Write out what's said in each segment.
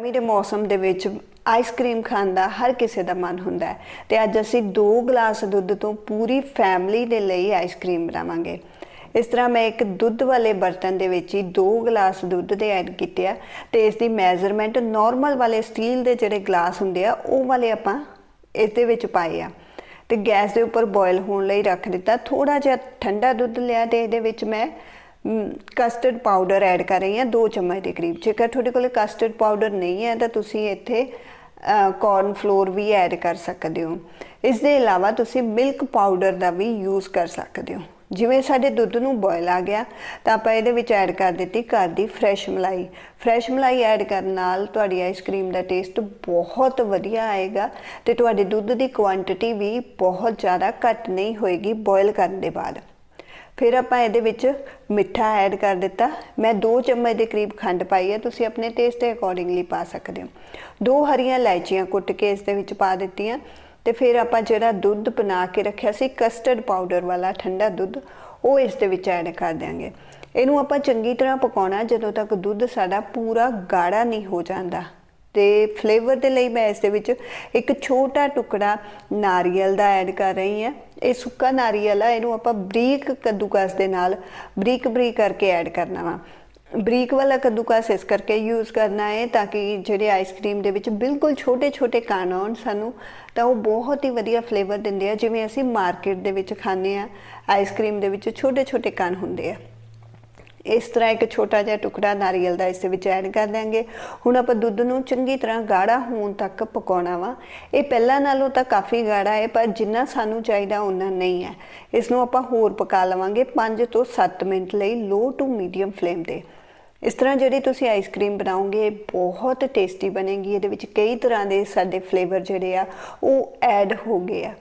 ਗਰਮੀ ਦੇ ਮੌਸਮ ਦੇ ਵਿੱਚ ਆਈਸਕ੍ਰੀਮ ਖਾਣ ਦਾ ਹਰ ਕਿਸੇ ਦਾ ਮਨ ਹੁੰਦਾ ਹੈ। ਤੇ ਅੱਜ ਅਸੀਂ 2 ਗਲਾਸ ਦੁੱਧ ਤੋਂ ਪੂਰੀ ਫੈਮਿਲੀ ਦੇ ਲਈ ਆਈਸਕ੍ਰੀਮ ਬਣਾਵਾਂਗੇ। ਇਸ ਤਰ੍ਹਾਂ ਮੈਂ ਇੱਕ ਦੁੱਧ ਵਾਲੇ ਬਰਤਨ ਦੇ ਵਿੱਚ ਹੀ 2 ਗਲਾਸ ਦੁੱਧ ਦੇ ਐਡ ਕੀਤੇ ਆ ਤੇ ਇਸ ਦੀ ਮੈਜ਼ਰਮੈਂਟ ਨਾਰਮਲ ਵਾਲੇ ਸਟੀਲ ਦੇ ਜਿਹੜੇ ਗਲਾਸ ਹੁੰਦੇ ਆ, ਉਹ ਵਾਲੇ ਆਪਾਂ ਇਸ ਦੇ ਵਿੱਚ ਪਾਏ ਆ। ਤੇ ਗੈਸ ਦੇ ਉੱਪਰ ਬੋਇਲ ਹੋਣ ਲਈ ਰੱਖ ਦਿੱਤਾ। ਥੋੜਾ ਜਿਹਾ ਠੰਡਾ ਦੁੱਧ ਲਿਆ ਤੇ ਇਹਦੇ ਵਿੱਚ ਮੈਂ ਕਸਟਰਡ ਪਾਊਡਰ ਐਡ ਕਰ ਰਹੀ ਹਾਂ 2 ਚਮਚ ਦੇ ਕਰੀਬ। ਜੇਕਰ ਤੁਹਾਡੇ ਕੋਲ ਕਸਟਰਡ ਪਾਊਡਰ ਨਹੀਂ ਹੈ, ਤਾਂ ਤੁਸੀਂ ਇੱਥੇ ਕਾਰਨ ਫਲੋਰ ਵੀ ਐਡ ਕਰ ਸਕਦੇ ਹੋ। ਇਸ ਦੇ ਇਲਾਵਾ ਤੁਸੀਂ ਮਿਲਕ ਪਾਊਡਰ ਦਾ ਵੀ ਯੂਜ਼ ਕਰ ਸਕਦੇ ਹੋ। ਜਿਵੇਂ ਸਾਡੇ ਦੁੱਧ ਨੂੰ ਬੋਇਲ ਆ ਗਿਆ, ਤਾਂ ਆਪਾਂ ਇਹਦੇ ਵਿੱਚ ਐਡ ਕਰ ਦਿੱਤੀ ਘਰ ਦੀ ਫਰੈਸ਼ ਮਲਾਈ। ਫਰੈਸ਼ ਮਲਾਈ ਐਡ ਕਰਨ ਨਾਲ ਤੁਹਾਡੀ ਆਈਸਕ੍ਰੀਮ ਦਾ ਟੇਸਟ ਬਹੁਤ ਵਧੀਆ ਆਏਗਾ ਤੇ ਤੁਹਾਡੇ ਦੁੱਧ ਦੀ ਕੁਆਂਟੀਟੀ ਵੀ ਬਹੁਤ ਜ਼ਿਆਦਾ ਘੱਟ ਨਹੀਂ ਹੋਏਗੀ ਬੋਇਲ ਕਰਨ ਦੇ ਬਾਅਦ। ਫਿਰ ਆਪਾਂ ਇਹਦੇ ਵਿੱਚ ਮਿੱਠਾ ਐਡ ਕਰ ਦਿੱਤਾ। ਮੈਂ 2 ਚਮਚ ਦੇ ਕਰੀਬ ਖੰਡ ਪਾਈ ਹੈ, ਤੁਸੀਂ ਆਪਣੇ ਟੇਸਟ ਦੇ ਅਕੋਰਡਿੰਗਲੀ ਪਾ ਸਕਦੇ ਹੋ। ਦੋ ਹਰੀਆਂ ਇਲਾਇਚੀਆਂ ਕੁੱਟ ਕੇ ਇਸ ਦੇ ਵਿੱਚ ਪਾ ਦਿੱਤੀਆਂ। ਤੇ ਫਿਰ ਆਪਾਂ ਜਿਹੜਾ ਦੁੱਧ ਬਣਾ ਕੇ ਰੱਖਿਆ ਸੀ ਕਸਟਰਡ ਪਾਊਡਰ ਵਾਲਾ, ਠੰਡਾ ਦੁੱਧ, ਉਹ ਇਸ ਦੇ ਵਿੱਚ ਐਡ ਕਰ ਦਿਆਂਗੇ। ਇਹਨੂੰ ਆਪਾਂ ਚੰਗੀ ਤਰ੍ਹਾਂ ਪਕਾਉਣਾ, ਜਦੋਂ ਤੱਕ ਦੁੱਧ ਸਾਡਾ ਪੂਰਾ ਗਾੜਾ ਨਹੀਂ ਹੋ ਜਾਂਦਾ। ਤੇ ਫਲੇਵਰ ਦੇ ਲਈ ਮੈਂ ਇਸ ਦੇ ਵਿੱਚ ਇੱਕ ਛੋਟਾ ਟੁਕੜਾ ਨਾਰੀਅਲ ਦਾ ਐਡ ਕਰ ਰਹੀ ਹਾਂ। ਇਹ ਸੁੱਕਾ ਨਾਰੀਅਲ ਆ, ਇਹਨੂੰ ਆਪਾਂ ਬਰੀਕ ਕੱਦੂਕਸ ਦੇ ਨਾਲ ਬਰੀਕ ਬਰੀਕ ਕਰਕੇ ਐਡ ਕਰਨਾ ਵਾ। ਬਰੀਕ ਵਾਲਾ ਕੱਦੂਕਸ ਇਸ ਕਰਕੇ ਯੂਜ਼ ਕਰਨਾ ਹੈ ਤਾਂ ਕਿ ਜਿਹੜੇ ਆਈਸਕ੍ਰੀਮ ਦੇ ਵਿੱਚ ਬਿਲਕੁਲ ਛੋਟੇ ਛੋਟੇ ਕਣ ਆਉਣ ਸਾਨੂੰ, ਤਾਂ ਉਹ ਬਹੁਤ ਹੀ ਵਧੀਆ ਫਲੇਵਰ ਦਿੰਦੇ ਆ। ਜਿਵੇਂ ਅਸੀਂ ਮਾਰਕੀਟ ਦੇ ਵਿੱਚ ਖਾਂਦੇ ਆ ਆਈਸਕ੍ਰੀਮ ਦੇ ਵਿੱਚ ਛੋਟੇ ਛੋਟੇ ਕਣ ਹੁੰਦੇ ਆ। ਇਸ ਤਰ੍ਹਾਂ ਇੱਕ ਛੋਟਾ ਜਿਹਾ ਟੁਕੜਾ ਨਾਰੀਅਲ ਦਾ ਇਸ ਦੇ ਵਿੱਚ ਐਡ ਕਰ ਦਾਂਗੇ ਹੁਣ ਆਪਾਂ ਦੁੱਧ ਨੂੰ ਚੰਗੀ ਤਰ੍ਹਾਂ ਗਾੜਾ ਹੋਣ ਤੱਕ ਪਕਾਉਣਾ ਵਾ। ਇਹ ਪਹਿਲਾਂ ਨਾਲੋਂ ਤਾਂ ਕਾਫੀ ਗਾੜਾ ਹੈ, ਪਰ ਜਿੰਨਾ ਸਾਨੂੰ ਚਾਹੀਦਾ ਉਹਨਾਂ ਨਹੀਂ ਹੈ। ਇਸ ਨੂੰ ਆਪਾਂ ਹੋਰ ਪਕਾ ਲਵਾਂਗੇ 5 ਤੋਂ 7 ਮਿੰਟ ਲਈ ਲੋ ਟੂ ਮੀਡੀਅਮ ਫਲੇਮ ਤੇ। ਇਸ ਤਰ੍ਹਾਂ ਜਿਹੜੀ ਤੁਸੀਂ ਆਈਸਕ੍ਰੀਮ ਬਣਾਓਗੇ, ਬਹੁਤ ਟੇਸਟੀ ਬਣੇਗੀ। ਇਹਦੇ ਵਿੱਚ ਕਈ ਤਰ੍ਹਾਂ ਦੇ ਸਾਡੇ ਫਲੇਵਰ ਜਿਹੜੇ ਆ, ਉਹ ਐਡ ਹੋ ਗਏ ਆ।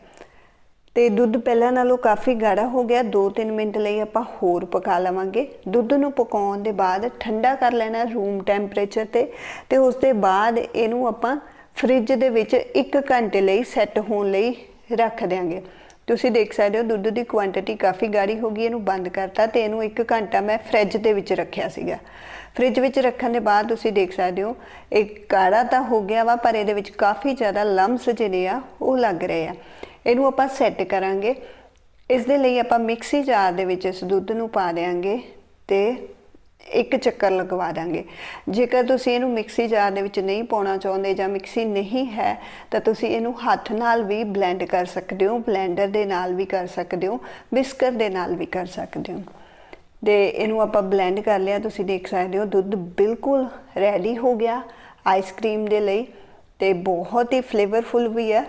ਤੇ ਦੁੱਧ ਪਹਿਲਾਂ ਨਾਲੋਂ ਕਾਫੀ ਗਾੜਾ ਹੋ ਗਿਆ। 2-3 ਮਿੰਟ ਲਈ ਆਪਾਂ ਹੋਰ ਪਕਾ ਲਵਾਂਗੇ। ਦੁੱਧ ਨੂੰ ਪਕਾਉਣ ਦੇ ਬਾਅਦ ਠੰਡਾ ਕਰ ਲੈਣਾ ਰੂਮ ਟੈਂਪਰੇਚਰ ਤੇ ਤੇ ਉਸ ਦੇ ਬਾਅਦ ਇਹਨੂੰ ਆਪਾਂ ਫ੍ਰਿਜ ਦੇ ਵਿੱਚ 1 ਘੰਟੇ ਲਈ ਸੈੱਟ ਹੋਣ ਲਈ ਰੱਖ ਦਿਆਂਗੇ। ਤੁਸੀਂ ਦੇਖ ਸਕਦੇ ਹੋ ਦੁੱਧ ਦੀ ਕੁਆਂਟੀਟੀ ਕਾਫੀ ਗਾੜੀ ਹੋ ਗਈ, ਇਹਨੂੰ ਬੰਦ ਕਰਤਾ ਤੇ ਇਹਨੂੰ 1 ਘੰਟਾ ਮੈਂ ਫ੍ਰਿਜ ਦੇ ਵਿੱਚ ਰੱਖਿਆ ਸੀਗਾ। ਫ੍ਰਿਜ ਵਿੱਚ ਰੱਖਣ ਦੇ ਬਾਅਦ ਤੁਸੀਂ ਦੇਖ ਸਕਦੇ ਹੋ, ਇਹ ਕਾੜਾ ਤਾਂ ਹੋ ਗਿਆ ਵਾ, ਪਰ ਇਹਦੇ ਵਿੱਚ ਕਾਫੀ ਜ਼ਿਆਦਾ ਲੰਮਸ ਜਿਹੜੇ ਆ ਉਹ ਲੱਗ ਰਹੇ ਆ। ਇਹਨੂੰ ਆਪਾਂ ਸੈੱਟ ਕਰਾਂਗੇ। ਇਸ ਦੇ ਲਈ ਆਪਾਂ ਮਿਕਸੀ ਜਾਰ ਦੇ ਵਿੱਚ ਇਸ ਦੁੱਧ ਨੂੰ ਪਾ ਦੇਾਂਗੇ ਤੇ ਇੱਕ ਚੱਕਰ ਲਗਵਾ ਦਾਂਗੇ ਜੇਕਰ ਤੁਸੀਂ ਇਹਨੂੰ ਮਿਕਸੀ ਜਾਰ ਦੇ ਵਿੱਚ ਨਹੀਂ ਪਾਉਣਾ ਚਾਹੁੰਦੇ ਜਾਂ ਮਿਕਸੀ ਨਹੀਂ ਹੈ, ਤਾਂ ਤੁਸੀਂ ਇਹਨੂੰ ਹੱਥ ਨਾਲ ਵੀ ਬਲੈਂਡ ਕਰ ਸਕਦੇ ਹੋ ਬਲੈਂਡਰ ਦੇ ਨਾਲ ਵੀ ਕਰ ਸਕਦੇ ਹੋ ਵਿਸਕਰ ਦੇ ਨਾਲ ਵੀ ਕਰ ਸਕਦੇ ਹੋ। ਦੇ ਇਹਨੂੰ ਆਪਾਂ ਬਲੈਂਡ ਕਰ ਲਿਆ, ਤੁਸੀਂ ਦੇਖ ਸਕਦੇ ਹੋ ਦੁੱਧ ਬਿਲਕੁਲ ਰੈਡੀ ਹੋ ਗਿਆ ਆਈਸਕ੍ਰੀਮ ਦੇ ਲਈ ਤੇ ਬਹੁਤ ਹੀ ਫਲੇਵਰਫੁਲ ਵੀ ਹੈ।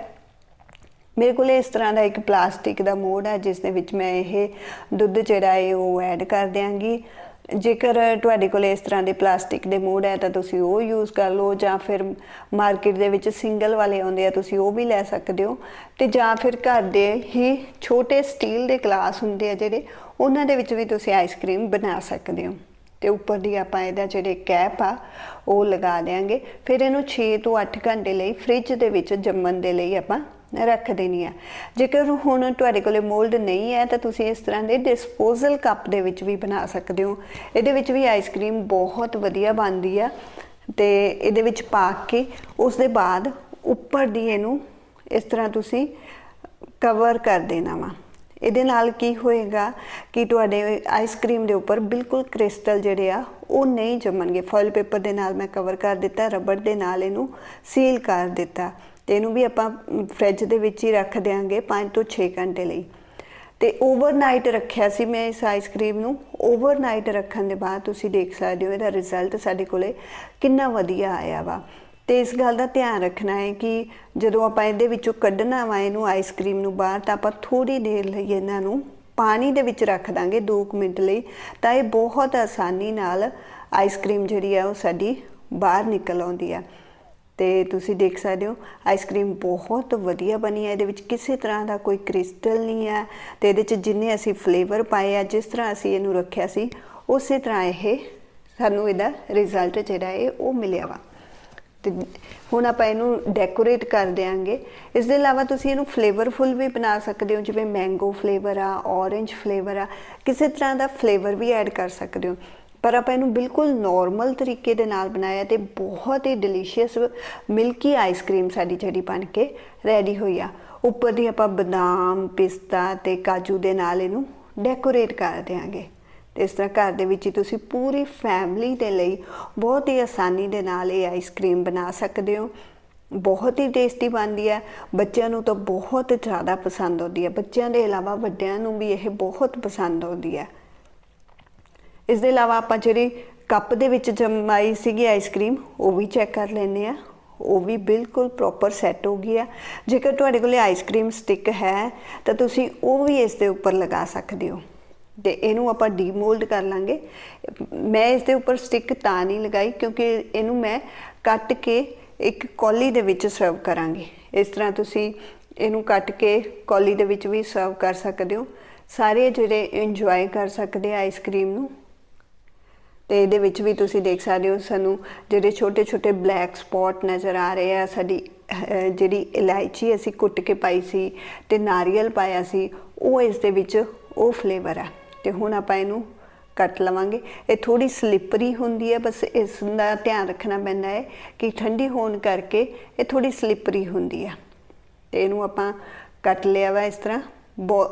ਮੇਰੇ ਕੋਲ ਇਸ ਤਰ੍ਹਾਂ ਦਾ ਇੱਕ ਪਲਾਸਟਿਕ ਦਾ ਮੋੜ ਹੈ, ਜਿਸ ਦੇ ਵਿੱਚ ਮੈਂ ਇਹ ਦੁੱਧ ਜਿਹੜਾ ਹੈ ਉਹ ਐਡ ਕਰ ਦਿਆਂਗੀ। ਜੇਕਰ ਤੁਹਾਡੇ ਕੋਲ ਇਸ ਤਰ੍ਹਾਂ ਦੇ ਪਲਾਸਟਿਕ ਦੇ ਮੋੜ ਹੈ, ਤਾਂ ਤੁਸੀਂ ਉਹ ਯੂਜ਼ ਕਰ ਲਓ ਜਾਂ ਫਿਰ ਮਾਰਕੀਟ ਦੇ ਵਿੱਚ ਸਿੰਗਲ ਵਾਲੇ ਆਉਂਦੇ ਆ, ਤੁਸੀਂ ਉਹ ਵੀ ਲੈ ਸਕਦੇ ਹੋ। ਤੇ ਜਾਂ ਫਿਰ ਘਰ ਦੇ ਹੀ ਛੋਟੇ ਸਟੀਲ ਦੇ ਗਲਾਸ ਹੁੰਦੇ ਆ ਜਿਹੜੇ, ਉਹਨਾਂ ਦੇ ਵਿੱਚ ਵੀ ਤੁਸੀਂ ਆਈਸਕ੍ਰੀਮ ਬਣਾ ਸਕਦੇ ਹੋ। ਤੇ ਉੱਪਰ ਦੀ ਆਪਾਂ ਇਹਦਾ ਜਿਹੜੇ ਕੈਪ ਆ, ਉਹ ਲਗਾ ਦੇਾਂਗੇ ਫਿਰ ਇਹਨੂੰ 6 ਤੋਂ 8 ਘੰਟੇ ਲਈ ਫ੍ਰਿਜ ਦੇ ਵਿੱਚ ਜੰਮਣ ਦੇ ਲਈ ਆਪਾਂ ਰੱਖ ਦੇਣੀ ਆ। ਜੇਕਰ ਹੁਣ ਤੁਹਾਡੇ ਕੋਲੇ ਮੋਲਡ ਨਹੀਂ ਹੈ, ਤਾਂ ਤੁਸੀਂ ਇਸ ਤਰ੍ਹਾਂ ਦੇ ਡਿਸਪੋਜ਼ਲ ਕੱਪ ਦੇ ਵਿੱਚ ਵੀ ਬਣਾ ਸਕਦੇ ਹੋ। ਇਹਦੇ ਵਿੱਚ ਵੀ ਆਈਸਕ੍ਰੀਮ ਬਹੁਤ ਵਧੀਆ ਬਣਦੀ ਆ ਤੇ ਇਹਦੇ ਵਿੱਚ ਪਾ ਕੇ ਉਸ ਦੇ ਬਾਅਦ ਉੱਪਰ ਦੀ ਇਹਨੂੰ ਇਸ ਤਰ੍ਹਾਂ ਤੁਸੀਂ ਕਵਰ ਕਰ ਦੇਣਾ ਵਾ। ਇਹਦੇ ਨਾਲ ਕੀ ਹੋਏਗਾ ਕਿ ਤੁਹਾਡੇ ਆਈਸਕ੍ਰੀਮ ਦੇ ਉੱਪਰ ਬਿਲਕੁਲ ਕ੍ਰਿਸਟਲ ਜਿਹੜੇ ਆ, ਉਹ ਨਹੀਂ ਜੰਮਣਗੇ। ਫੋਇਲ ਪੇਪਰ ਦੇ ਨਾਲ ਮੈਂ ਕਵਰ ਕਰ ਦਿੱਤਾ ਰਬੜ ਦੇ ਨਾਲ ਇਹਨੂੰ ਸੀਲ ਕਰ ਦਿੱਤਾ। ਤੇ ਇਹਨੂੰ ਵੀ ਆਪਾਂ ਫ੍ਰਿਜ ਦੇ ਵਿੱਚ ਹੀ ਰੱਖ ਦੇਾਂਗੇ 5 ਤੋਂ 6 ਘੰਟੇ ਲਈ। ਤੇ ਓਵਰਨਾਈਟ ਰੱਖਿਆ ਸੀ ਮੈਂ ਇਸ ਆਈਸਕ੍ਰੀਮ ਨੂੰ। ਓਵਰਨਾਈਟ ਰੱਖਣ ਦੇ ਬਾਅਦ ਤੁਸੀਂ ਦੇਖ ਸਕਦੇ ਹੋ ਇਹਦਾ ਰਿਜ਼ਲਟ ਸਾਡੇ ਕੋਲੇ ਕਿੰਨਾ ਵਧੀਆ ਆਇਆ ਵਾ। ਤੇ ਇਸ ਗੱਲ ਦਾ ਧਿਆਨ ਰੱਖਣਾ ਹੈ ਕਿ ਜਦੋਂ ਆਪਾਂ ਇਹਦੇ ਵਿੱਚੋਂ ਕੱਢਣਾ ਵਾ ਇਹਨੂੰ ਆਈਸਕ੍ਰੀਮ ਨੂੰ ਬਾਹਰ, ਤਾਂ ਆਪਾਂ ਥੋੜੀ ਦੇਰ ਲਈ ਇਹਨਾਂ ਨੂੰ ਪਾਣੀ ਦੇ ਵਿੱਚ ਰੱਖ ਦਾਂਗੇ 2 ਮਿੰਟ ਲਈ, ਤਾਂ ਇਹ ਬਹੁਤ ਆਸਾਨੀ ਨਾਲ ਆਈਸਕ੍ਰੀਮ ਜਿਹੜੀ ਆ ਉਹ ਸਾਡੀ ਬਾਹਰ ਨਿਕਲ ਆਉਂਦੀ ਆ। ਤੇ ਤੁਸੀਂ ਦੇਖ ਸਕਦੇ ਹੋ ਆਈਸਕ੍ਰੀਮ ਬਹੁਤ ਵਧੀਆ ਬਣੀ ਹੈ, ਇਹਦੇ ਵਿੱਚ ਕਿਸੇ ਤਰ੍ਹਾਂ ਦਾ ਕੋਈ ਕ੍ਰਿਸਟਲ ਨਹੀਂ ਹੈ ਤੇ ਇਹਦੇ ਚ ਜਿੰਨੇ ਅਸੀਂ ਫਲੇਵਰ ਪਾਏ ਆ, ਜਿਸ ਤਰ੍ਹਾਂ ਅਸੀਂ ਇਹਨੂੰ ਰੱਖਿਆ ਸੀ, ਉਸੇ ਤਰ੍ਹਾਂ ਇਹ ਸਾਨੂੰ ਇਹਦਾ ਰਿਜ਼ਲਟ ਜਿਹੜਾ ਹੈ ਉਹ ਮਿਲਿਆ ਵਾ। ਤੇ ਹੁਣ ਆਪਾਂ ਇਹਨੂੰ ਡੈਕੋਰੇਟ ਕਰ ਦੇਾਂਗੇ ਇਸ ਦੇ ਇਲਾਵਾ ਤੁਸੀਂ ਇਹਨੂੰ ਫਲੇਵਰਫੁਲ ਵੀ ਬਣਾ ਸਕਦੇ ਹੋ, ਜਿਵੇਂ ਮੈਂਗੋ ਫਲੇਵਰ ਆ ਔਰੇਂਜ ਫਲੇਵਰ ਆ, ਕਿਸੇ ਤਰ੍ਹਾਂ ਦਾ ਫਲੇਵਰ ਵੀ ਐਡ ਕਰ ਸਕਦੇ ਹੋ। ਪਰ ਆਪਾਂ ਇਹਨੂੰ ਬਿਲਕੁਲ ਨਾਰਮਲ ਤਰੀਕੇ ਦੇ ਨਾਲ ਬਣਾਇਆ ਤੇ ਬਹੁਤ ਹੀ ਡਿਲੀਸ਼ੀਅਸ ਮਿਲਕੀ ਆਈਸਕ੍ਰੀਮ ਸਾਡੀ ਜਿਹੜੀ ਬਣ ਕੇ ਰੈਡੀ ਹੋਈ ਆ। ਉੱਪਰ ਦੀ ਆਪਾਂ ਬਦਾਮ, ਪਿਸਤਾ ਤੇ ਕਾਜੂ ਦੇ ਨਾਲ ਇਹਨੂੰ ਡੈਕੋਰੇਟ ਕਰ ਦਿਆਂਗੇ। ਤੇ ਇਸ ਤਰ੍ਹਾਂ ਘਰ ਦੇ ਵਿੱਚ ਹੀ ਤੁਸੀਂ ਪੂਰੀ ਫੈਮਿਲੀ ਦੇ ਲਈ ਬਹੁਤ ਹੀ ਆਸਾਨੀ ਦੇ ਨਾਲ ਇਹ ਆਈਸਕ੍ਰੀਮ ਬਣਾ ਸਕਦੇ ਹੋ। ਬਹੁਤ ਹੀ ਟੇਸਟੀ ਬਣਦੀ ਹੈ ਬੱਚਿਆਂ ਨੂੰ ਤਾਂ ਬਹੁਤ ਜ਼ਿਆਦਾ ਪਸੰਦ ਆਉਂਦੀ ਹੈ ਬੱਚਿਆਂ ਦੇ ਇਲਾਵਾ ਵੱਡਿਆਂ ਨੂੰ ਵੀ ਇਹ ਬਹੁਤ ਪਸੰਦ ਆਉਂਦੀ ਹੈ ਇਸ ਦੇ ਇਲਾਵਾ ਆਪਾਂ ਜਿਹੜੀ ਕੱਪ ਦੇ ਵਿੱਚ ਜਮਾਈ ਸੀਗੀ ਆਈਸਕ੍ਰੀਮ ਉਹ ਵੀ ਚੈੱਕ ਕਰ ਲੈਂਦੇ ਆ ਉਹ ਵੀ ਬਿਲਕੁਲ ਪ੍ਰੋਪਰ ਸੈੱਟ ਹੋ ਗਈ ਆ। ਜੇਕਰ ਤੁਹਾਡੇ ਕੋਲੇ ਆਈਸਕ੍ਰੀਮ ਸਟਿਕ ਹੈ, ਤਾਂ ਤੁਸੀਂ ਉਹ ਵੀ ਇਸ ਦੇ ਉੱਪਰ ਲਗਾ ਸਕਦੇ ਹੋ। ਤੇ ਇਹਨੂੰ ਆਪਾਂ ਡੀਮੋਲਡ ਕਰ ਲਾਂਗੇ। ਮੈਂ ਇਸ ਦੇ ਉੱਪਰ ਸਟਿਕ ਤਾਂ ਨਹੀਂ ਲਗਾਈ, ਕਿਉਂਕਿ ਇਹਨੂੰ ਮੈਂ ਕੱਟ ਕੇ ਇੱਕ ਕੌਲੀ ਦੇ ਵਿੱਚ ਸਰਵ ਕਰਾਂਗੀ। ਇਸ ਤਰ੍ਹਾਂ ਤੁਸੀਂ ਇਹਨੂੰ ਕੱਟ ਕੇ ਕੌਲੀ ਦੇ ਵਿੱਚ ਵੀ ਸਰਵ ਕਰ ਸਕਦੇ ਹੋ। ਸਾਰੇ ਜਿਹੜੇ ਇੰਜੋਏ ਕਰ ਸਕਦੇ ਆ ਆਈਸਕ੍ਰੀਮ ਨੂੰ। ਤੇ ਇਹਦੇ ਵਿੱਚ ਵੀ ਤੁਸੀਂ ਦੇਖ ਸਕਦੇ ਹੋ ਸਾਨੂੰ ਜਿਹੜੇ ਛੋਟੇ ਛੋਟੇ ਬਲੈਕ ਸਪੌਟ ਨਜ਼ਰ ਆ ਰਹੇ ਆ, ਸਾਡੀ ਜਿਹੜੀ ਇਲਾਇਚੀ ਅਸੀਂ ਕੁੱਟ ਕੇ ਪਾਈ ਸੀ ਤੇ ਨਾਰੀਅਲ ਪਾਇਆ ਸੀ, ਉਹ ਇਸ ਦੇ ਵਿੱਚ ਉਹ ਫਲੇਵਰ ਆ। ਤੇ ਹੁਣ ਆਪਾਂ ਇਹਨੂੰ ਕੱਟ ਲਵਾਂਗੇ। ਇਹ ਥੋੜੀ ਸਲਿਪਰੀ ਹੁੰਦੀ ਹੈ ਬਸ ਇਸ ਦਾ ਧਿਆਨ ਰੱਖਣਾ ਪੈਂਦਾ ਹੈ ਕਿ ਠੰਡੀ ਹੋਣ ਕਰਕੇ ਇਹ ਥੋੜੀ ਸਲਿਪਰੀ ਹੁੰਦੀ ਆ। ਤੇ ਇਹਨੂੰ ਆਪਾਂ ਕੱਟ ਲਿਆ ਵਾ ਇਸ ਤਰ੍ਹਾਂ।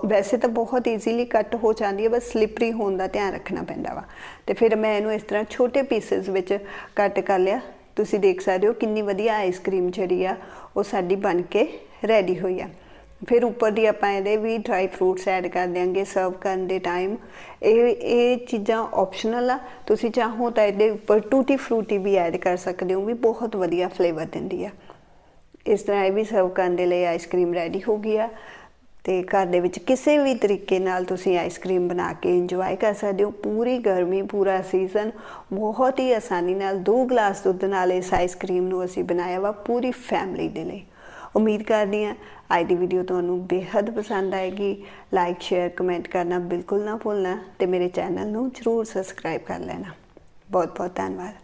ਵੈਸੇ ਤਾਂ ਬਹੁਤ ਈਜ਼ੀਲੀ ਕੱਟ ਹੋ ਜਾਂਦੀ ਹੈ, ਬਸ ਸਲਿਪਰੀ ਹੋਣ ਦਾ ਧਿਆਨ ਰੱਖਣਾ ਪੈਂਦਾ ਵਾ। ਤੇ ਫਿਰ ਮੈਂ ਇਹਨੂੰ ਇਸ ਤਰ੍ਹਾਂ ਛੋਟੇ ਪੀਸਸ ਵਿੱਚ ਕੱਟ ਕਰ ਲਿਆ। ਤੁਸੀਂ ਦੇਖ ਸਕਦੇ ਹੋ ਕਿੰਨੀ ਵਧੀਆ ਆਈਸਕ੍ਰੀਮ ਜਿਹੜੀ ਆ, ਉਹ ਸਾਡੀ ਬਣ ਕੇ ਰੈਡੀ ਹੋਈ ਆ। ਫਿਰ ਉੱਪਰ ਦੀ ਆਪਾਂ ਇਹਦੇ ਵੀ ਡਰਾਈ ਫਰੂਟਸ ਐਡ ਕਰ ਦਿਆਂਗੇ ਸਰਵ ਕਰਨ ਦੇ ਟਾਈਮ ਇਹ ਇਹ ਚੀਜ਼ਾਂ ਆਪਸ਼ਨਲ ਆ। ਤੁਸੀਂ ਚਾਹੋ ਤਾਂ ਇਹਦੇ ਉੱਪਰ ਟੂਟੀ ਫਰੂਟੀ ਵੀ ਐਡ ਕਰ ਸਕਦੇ ਹੋ ਵੀ ਬਹੁਤ ਵਧੀਆ ਫਲੇਵਰ ਦਿੰਦੀ ਆ। ਇਸ ਤਰ੍ਹਾਂ ਇਹ ਵੀ ਸਰਵ ਕਰਨ ਦੇ ਲਈ ਆਈਸਕ੍ਰੀਮ ਰੈਡੀ ਹੋ ਗਈ ਆ। ਤੇ ਘਰ ਦੇ ਵਿੱਚ ਕਿਸੇ ਵੀ ਤਰੀਕੇ ਨਾਲ ਤੁਸੀਂ ਆਈਸਕ੍ਰੀਮ ਬਣਾ ਕੇ ਇੰਜੋਏ ਕਰ ਸਕਦੇ ਹੋ। ਪੂਰੀ ਗਰਮੀ, ਪੂਰਾ ਸੀਜ਼ਨ ਬਹੁਤ ਹੀ ਆਸਾਨੀ ਨਾਲ ਦੋ ਗਲਾਸ ਦੁੱਧ ਨਾਲ ਇਸ ਆਈਸਕ੍ਰੀਮ ਨੂੰ ਅਸੀਂ ਬਣਾਇਆ ਵਾ ਪੂਰੀ ਫੈਮਿਲੀ ਦੇ ਲਈ। ਉਮੀਦ ਕਰਦੀ ਹਾਂ ਅੱਜ ਦੀ ਵੀਡੀਓ ਤੁਹਾਨੂੰ ਬੇहद ਪਸੰਦ ਆਏਗੀ। ਲਾਈਕ ਸ਼ੇਅਰ ਕਮੈਂਟ ਕਰਨਾ ਬਿਲਕੁਲ ਨਾ ਭੁੱਲਣਾ ਤੇ ਮੇਰੇ ਚੈਨਲ ਨੂੰ ਜਰੂਰ ਸਬਸਕ੍ਰਾਈਬ ਕਰ ਲੈਣਾ। ਬਹੁਤ ਬਹੁਤ ਧੰਨਵਾਦ।